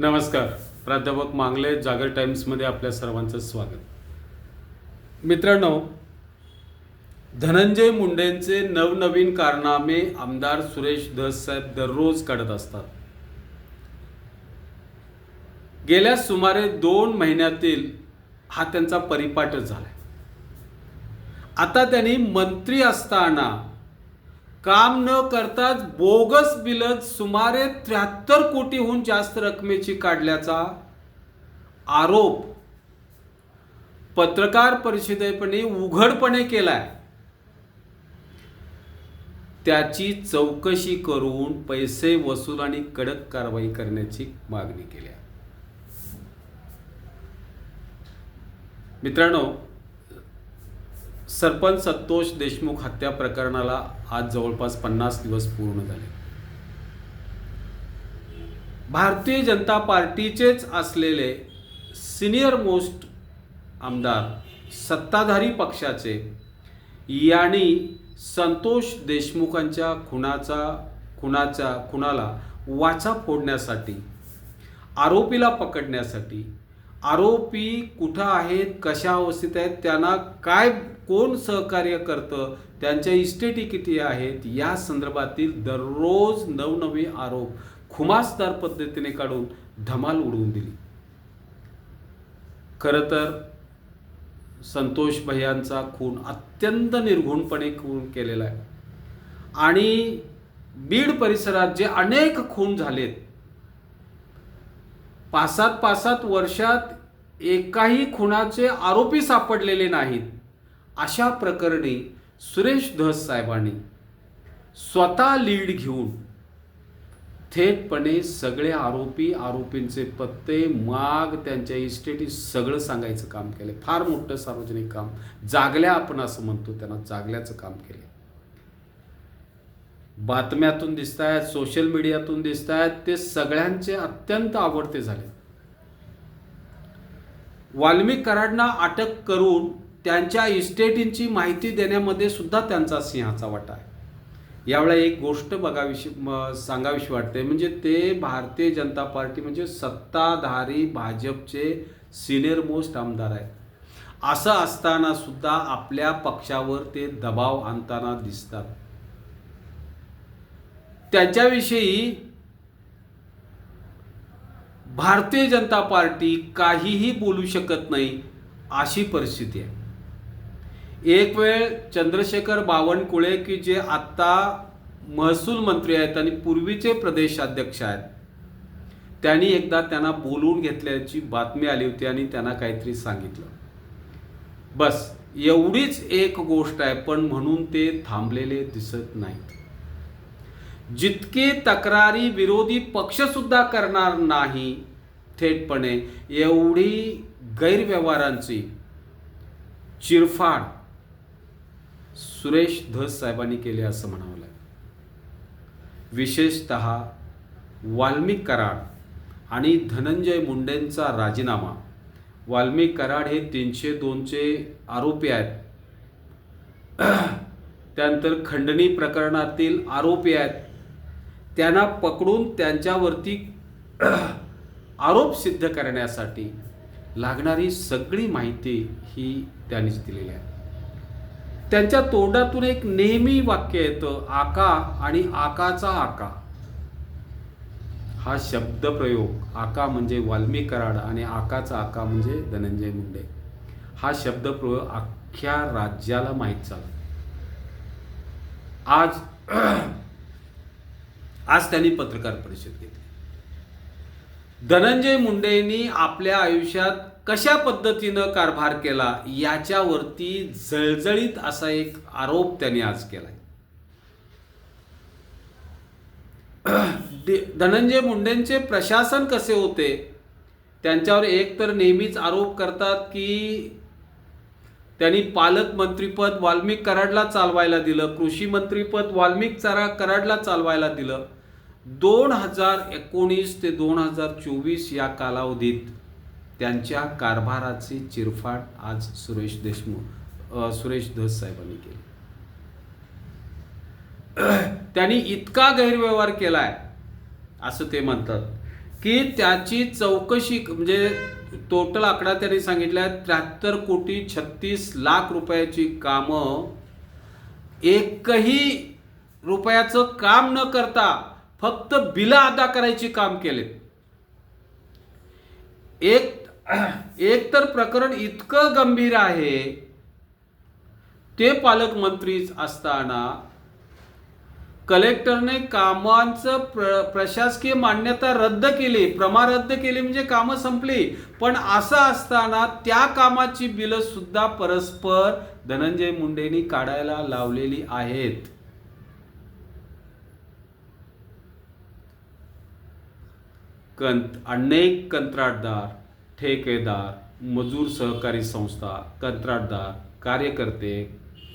नमस्कार. प्राध्यापक मांगले जागर टाइम्समध्ये आपल्या सर्वांचं स्वागत. मित्रांनो धनंजय मुंडेंचे नवनवीन कारनामे आमदार सुरेश धससाहेब दररोज काढत असतात. गेल्या सुमारे दोन महिन्यातील हा त्यांचा परिपाठच झाला आता त्यांनी मंत्री असताना काम न करताच बोगस बिलत सुमारे त्र्याहत्तर कोटीहून जास्त रकमेची काढल्याचा आरोप पत्रकार परिषदेपणे उघडपणे केलाय. त्याची चौकशी करून पैसे वसूल आणि कडक कारवाई करण्याची मागणी केली मित्रांनो सरपंच संतोष देशमुख हत्या प्रकरणाला आज जवळपास पन्नास दिवस पूर्ण झाले. भारतीय जनता पार्टीचेच असलेले सिनियर मोस्ट आमदार सत्ताधारी पक्षाचे यांनी संतोष देशमुखांच्या खुनाचा खुनाच्या खुनाला वाचा फोडण्यासाठी आरोपीला पकडण्यासाठी आरोपी कुठं आहेत कशा अवस्थेत आहेत त्यांना काय कोण सहकार्य करतं त्यांच्या इस्टेटी किती आहेत या संदर्भातील दररोज नवनवे आरोप खुमासदार पद्धतीने काढून धमाल उडवून दिली. खरं तर संतोष भैयांचा खून अत्यंत निर्घुणपणे खून केलेला आहे. आणि बीड परिसरात जे अनेक खून झालेत पाच सात पाच सात वर्षात एकाही खुनाचे आरोपी सापडलेले नाहीत अशा प्रकरणी सुरेश धस साहेबांनी स्वतः लीड घेऊन थेटपणे सगळे आरोपी आरोपींचे पत्ते माग त्यांच्या इस्टेटी सगळं सांगायचं काम केलं. फार मोठं सार्वजनिक काम. जागल्या आपण असं म्हणतो त्यांना जागल्याचं काम केलं. बातम्यातून दिसत आहेत सोशल मीडियातून दिसत आहेत ते सगळ्यांचे अत्यंत आवडते झाले. वाल्मिक कराडना अटक करून त्यांच्या इस्टेटींची माहिती देण्यामध्ये सुद्धा त्यांचा सिंहाचा वाटा आहे. यावेळा एक गोष्ट बघाविषयी सांगावीशी वाटते म्हणजे ते भारतीय जनता पार्टी म्हणजे सत्ताधारी भाजपचे सिनियर मोस्ट आमदार आहेत. असं असताना सुद्धा आपल्या पक्षावर ते दबाव आणताना दिसतात. त्याच्याविषयी भारतीय जनता पार्टी काहीही बोलू शकत नाही अशी परिस्थिती आहे. एक वेळ चंद्रशेखर बावनकुळे की जे आत्ता महसूल मंत्री आहेत आणि पूर्वीचे प्रदेशाध्यक्ष आहेत त्यांनी एकदा त्यांना बोलवून घेतल्याची बातमी आली होती आणि त्यांना काहीतरी सांगितलं. बस एवढीच एक गोष्ट आहे पण म्हणून ते थांबलेले दिसत नाहीत. जितके तक्रारी विरोधी पक्षसुद्धा करणार नाही थेटपणे एवढी गैरव्यवहारांची चिरफाड सुरेश धस साहेबांनी केली असं म्हणावं लागेल. विशेषत वाल्मिक कराड आणि धनंजय मुंडेंचा राजीनामा. वाल्मिक कराड हे तीनशे दोनचे आरोपी आहेत. त्यानंतर खंडणी प्रकरणातील आरोपी आहेत. त्यांना पकडून त्यांच्यावरती आरोप सिद्ध करण्यासाठी लागणारी सगळी माहिती ही त्यांनीच दिलेली आहे. त्यांच्या तोंडातून एक नेहमी वाक्य येतं आका आणि आकाचा आका. हा शब्दप्रयोग आका म्हणजे वाल्मी कराड आणि आकाचा आका म्हणजे धनंजय मुंडे. हा शब्दप्रयोग अख्ख्या राज्याला माहीत झाला. आज आज त्यांनी पत्रकार परिषद घेतली. धनंजय मुंडेंनी आपल्या आयुष्यात कशा पद्धतीनं कारभार केला याच्यावरती जळजळीत असा एक आरोप त्यांनी आज केला धनंजय मुंडेंचे प्रशासन कसे होते? त्यांच्यावर एक तर नेहमीच आरोप करतात की त्यांनी पालकमंत्रीपद वाल्मिक कराडला चालवायला दिलं कृषी मंत्रीपद वाल्मिक चारा कराडला चालवायला दिलं. दोन हजार एकोणीस ते दोन हजार चोवीस या कालावधीत त्यांच्या कारभाराची चिरफाट आज सुरेश देशमुख सुरेश धस साहेबांनी केली. त्यांनी इतका गैरव्यवहार केलाय असं ते म्हणतात. की त्याची चौकशी म्हणजे टोटल आकडा त्यांनी सांगितला त्र्याहत्तर कोटी छत्तीस लाख रुपयाची कामं. एकही रुपयाचं काम न करता फक्त बिलं अदा करायची काम केले एक एक तर प्रकरण इतकं गंभीर आहे ते पालकमंत्रीच असताना कलेक्टरने कामांचं प्र प्रशासकीय मान्यता रद्द केली. प्रमा रद्द केली म्हणजे कामं संपली. पण असं असताना त्या कामाची बिलं सुद्धा परस्पर धनंजय मुंडेंनी काढायला लावलेली आहेत. कंत अनेक कंत्राटदार ठेकेदार मजूर सहकारी संस्था कंत्राटदार कार्यकर्ते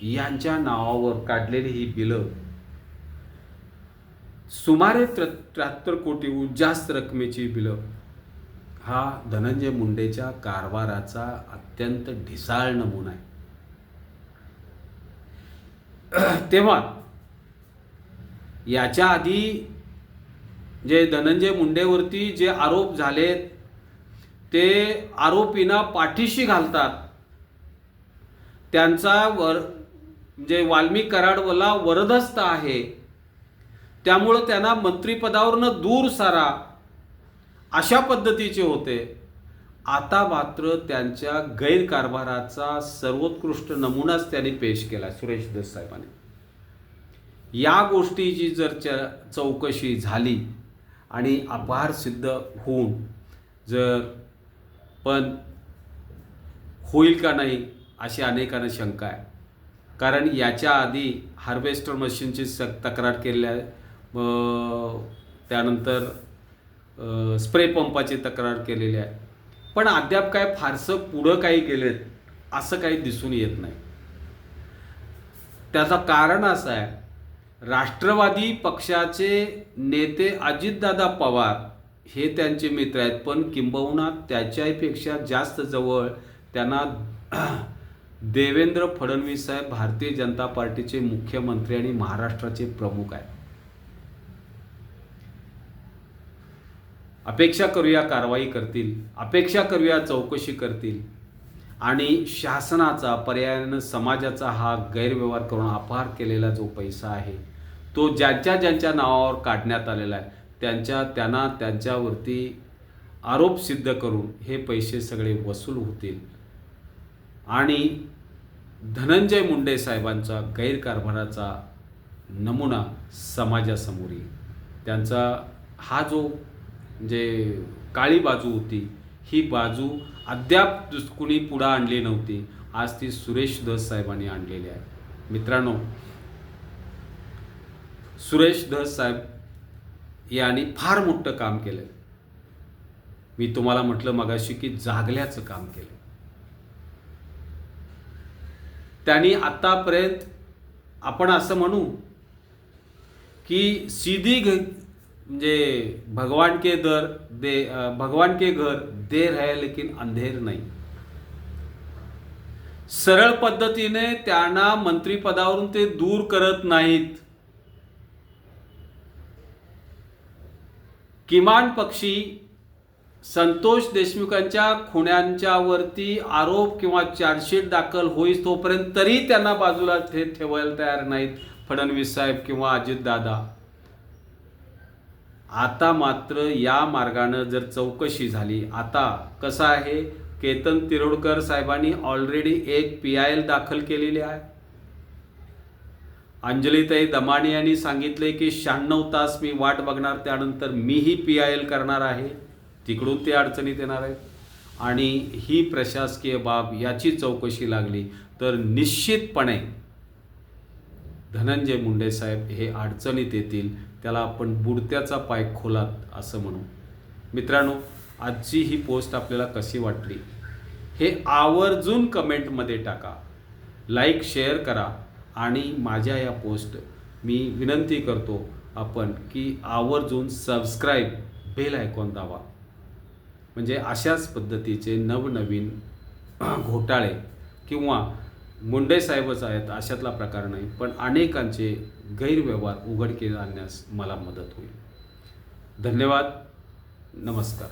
यांच्या नावावर काढलेली ही बिलं सुमारे त्र्या त्र्याहत्तर कोटीहून जास्त रकमेची बिलं. हा धनंजय मुंडेच्या कारभाराचा अत्यंत ढिसाळ नमुना आहे. तेव्हा याच्या आधी जे धनंजय मुंडेवरती जे आरोप झालेत ते आरोपींना पाठीशी घालतात. त्यांचा वर म्हणजे वाल्मिक कराडवला वरदस्त आहे. त्यामुळं त्यांना मंत्रिपदावरनं दूर सारा अशा पद्धतीचे होते. आता मात्र त्यांच्या गैरकारभाराचा सर्वोत्कृष्ट नमुनाच त्यांनी पेश केला सुरेश दस साहेबांनी. या गोष्टीची जर च चौकशी झाली आणि अपहार सिद्ध होऊन जर पण होईल का नाही अशी अनेकांना शंका आहे. कारण याच्या आधी हार्वेस्टर मशीनची स तक्रार केली आहे त्यानंतर स्प्रे पंपाची तक्रार केलेली आहे. पण अद्याप काय फारसं पुढं काही गेलेत असं काही दिसून येत नाही. त्याचं कारण असं आहे राष्ट्रवादी पक्षाचे नेते अजितदादा पवार हे त्यांचे मित्र आहेत पण किंबहुना त्याच्यापेक्षा जास्त जवळ त्यांना देवेंद्र फडणवीस साहेब भारतीय जनता पार्टीचे मुख्यमंत्री आणि महाराष्ट्राचे प्रमुख आहेत. अपेक्षा करूया कारवाई करतील अपेक्षा करूया चौकशी करतील. आणि शासनाचा पर्यायानं समाजाचा हा गैरव्यवहार करून अपहार केलेला जो पैसा आहे तो ज्यांच्या ज्यांच्या नावावर काढण्यात आलेला आहे त्यांच्या त्यांना त्यांच्यावरती आरोप सिद्ध करून हे पैसे सगळे वसूल होतील. आणि धनंजय मुंडे साहेबांचा गैरकारभाराचा नमुना समाजासमोर येईल. त्यांचा हा जो जे काळी बाजू होती ही बाजू अद्याप कुणी पुढं आणली नव्हती. आज ती सुरेश धस साहेबांनी आणलेली आहे. मित्रांनो सुरेश धस साहेब यांनी फार मोठं काम केलं मी तुम्हाला म्हटलं मगाशी की जागल्याचं काम केलं त्यांनी आतापर्यंत आपण असं म्हणू की सीधी म्हणजे भगवान के दर दे भगवान के घर देर है लेकिन अंधेर नाही। सरळ पद्धतीने त्यांना मंत्रिपदावरून ते दूर करत नाहीत। किमान पक्षी संतोष देशमुखांच्या खुण्यांच्या वरती आरोप किंवा चार्जशीट दाखल होईस तोपर्यंत तरी त्यांना बाजूला ठेवायला तयार नाहीत फडणवीस साहेब किंवा अजितदादा। आता मात्र या मार्गानं जर चौकशी झाली आता कसं आहे? केतन तिरोडकर साहेबांनी ऑलरेडी एक पी आय एल दाखल केलेली आहे. अंजलीताई दमाणे यांनी सांगितले की शहाण्णव तास मी वाट बघणार त्यानंतर मीही पी आय एल करणार आहे. तिकडून ते अडचणीत येणार आहेत. आणि ही प्रशासकीय बाब याची चौकशी लागली. तर निश्चितपणे धनंजय मुंडे साहेब हे अडचणीत येतील त्याला आपण बुडत्याचा पाय खोलात असं म्हणू. मित्रांनो आजची ही पोस्ट आपल्याला कशी वाटली? हे आवर्जून कमेंटमध्ये टाका. लाईक शेअर करा आणि माझ्या या पोस्ट मी विनंती करतो आपण की आवर्जून सबस्क्राईब बेल आयकॉन दावा म्हणजे अशाच पद्धतीचे नवनवीन घोटाळे किंवा मुंडे साहेबच आहेत अशातला प्रकार नाही. पण अनेकांचे गैरव्यवहार उघडकीला आणण्यास मला मदत होईल. धन्यवाद. नमस्कार.